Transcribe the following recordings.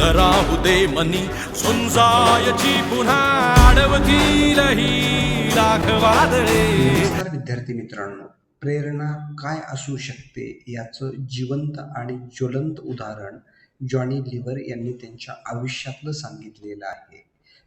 शीत राहू दे मनी. झुंजायची पुन्हा आडवतील ही नमस्कार विद्यार्थी मित्रांनो प्रेरणा काय असू शकते याचं जिवंत आणि ज्वलंत उदाहरण जॉनी लिव्हर यांनी त्यांच्या आयुष्यातलं सांगितलेलं आहे.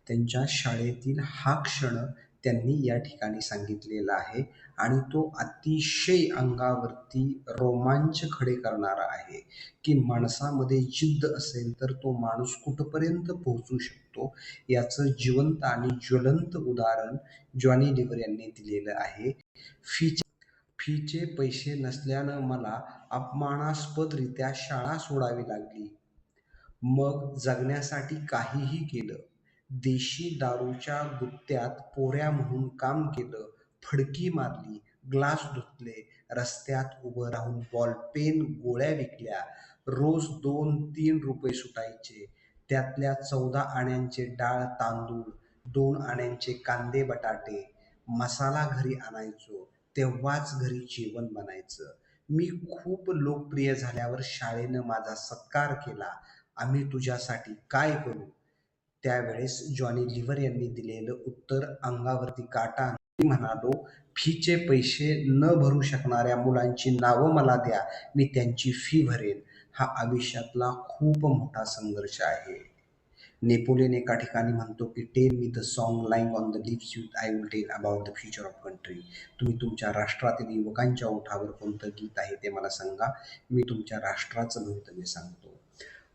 त्यांच्या शाळेतील हा क्षण त्यांनी या ठिकाणी सांगितलेला आहे. आणि तो अतिशय अंगावरती रोमांच खडे करणारा आहे. की माणसामध्ये जिद्द असेल तर तो माणूस कुठपर्यंत पोहोचू शकतो? याचं जिवंत आणि ज्वलंत उदाहरण जॉनी लिव्हर यांनी दिलेलं आहे. फीचे फीचे पैसे नसल्यानं मला अपमानास्पदरित्या शाळा सोडावी लागली. मग जगण्यासाठी काहीही केलं. देशी दारूच्या गुत्त्यात पोऱ्या म्हणून काम केलं फडकी मारली ग्लास धुतले रस्त्यात उभं राहून बॉलपेन गोळ्या विकल्या रोज दोन तीन रुपये सुटायचे. त्यातल्या चौदा आण्यांचे डाळ तांदूळ दोन आण्यांचे कांदे बटाटे. मसाला घरी आणायचो तेव्हाच घरी जेवण बनायचं. मी खूप लोकप्रिय झाल्यावर शाळेनं माझा सत्कार केला. आम्ही तुझ्यासाठी काय करू? त्यावेळेस जॉनी लिव्हर यांनी दिलेलं उत्तर अंगावरती काटा म्हणालो फीचे पैसे न भरू शकणाऱ्या मुलांची नावं मला द्या मी त्यांची फी भरेन. हा आयुष्यातला खूप मोठा संघर्ष आहे. नेपोलियन एका ठिकाणी म्हणतो की tell me the song lying on the lips youth I will tell about the future of country. तुम्ही तुमच्या राष्ट्रातील युवकांच्या ओठावर कोणतं गीत आहे ते मला सांगा मी तुमच्या राष्ट्राचं भवितव्य सांगतो.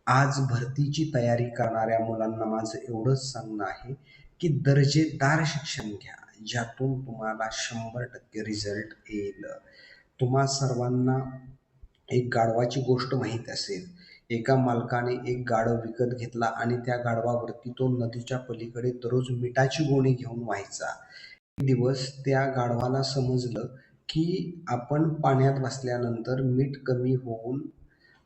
आज भरतीची तयारी करणाऱ्या मुलांना माझं एवढंच सांगणं आहे की दर्जेदार शिक्षण घ्या ज्यातून तुम्हाला शंभर टक्के रिझल्ट येईल. तुम्हा सर्वांना एक गाढवाची गोष्ट माहीत असेल. एका मालकाने एक गाढव विकत घेतला आणि त्या गाढवावरती तो नदीच्या पलीकडे दररोज मिठाची गोणी घेऊन व्हायचा. एक दिवस त्या गाढवाला समजलं की आपण पाण्यात बसल्यानंतर मीठ कमी होऊन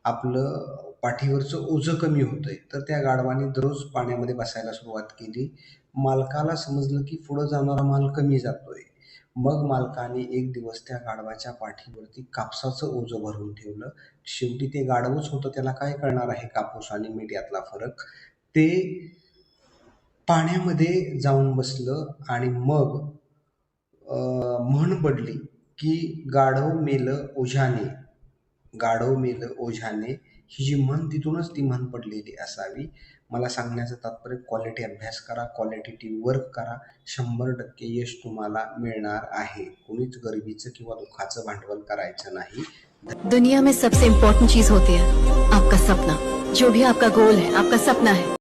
आपलं पाठीवरचं ओझं कमी होतंय. तर त्या गाढवाने दररोज पाण्यामध्ये बसायला सुरुवात केली. मालकाला समजलं की पुढं जाणारा माल कमी जातोय. मग मालकाने एक दिवस त्या गाढवाच्या पाठीवरती कापसाचं ओझं भरून ठेवलं. शेवटी ते गाढवच होतं त्याला काय कळणार आहे कापूस आणि मीठ यातला फरक? ते पाण्यामध्ये जाऊन बसलं आणि मग म्हण पडली की गाढव मेलं ओझ्याने. गाढव मेल ओझ्याने ही जी म्हण तिथूनच ती म्हण पडलेली असावी. मला सांगण्याचं तात्पर्य क्वालिटी अभ्यास करा क्वालिटेटिव्ह वर्क करा. शंभर टक्के यश तुम्हाला मिळणार आहे. कोणीच गरिबीचं किंवा दुःखाचं भांडवल करायचं नाही. दुनिया में सबसे इम्पोर्टेंट चीज होती है आपका सपना. जो भी आपका गोल है आपका सपना है.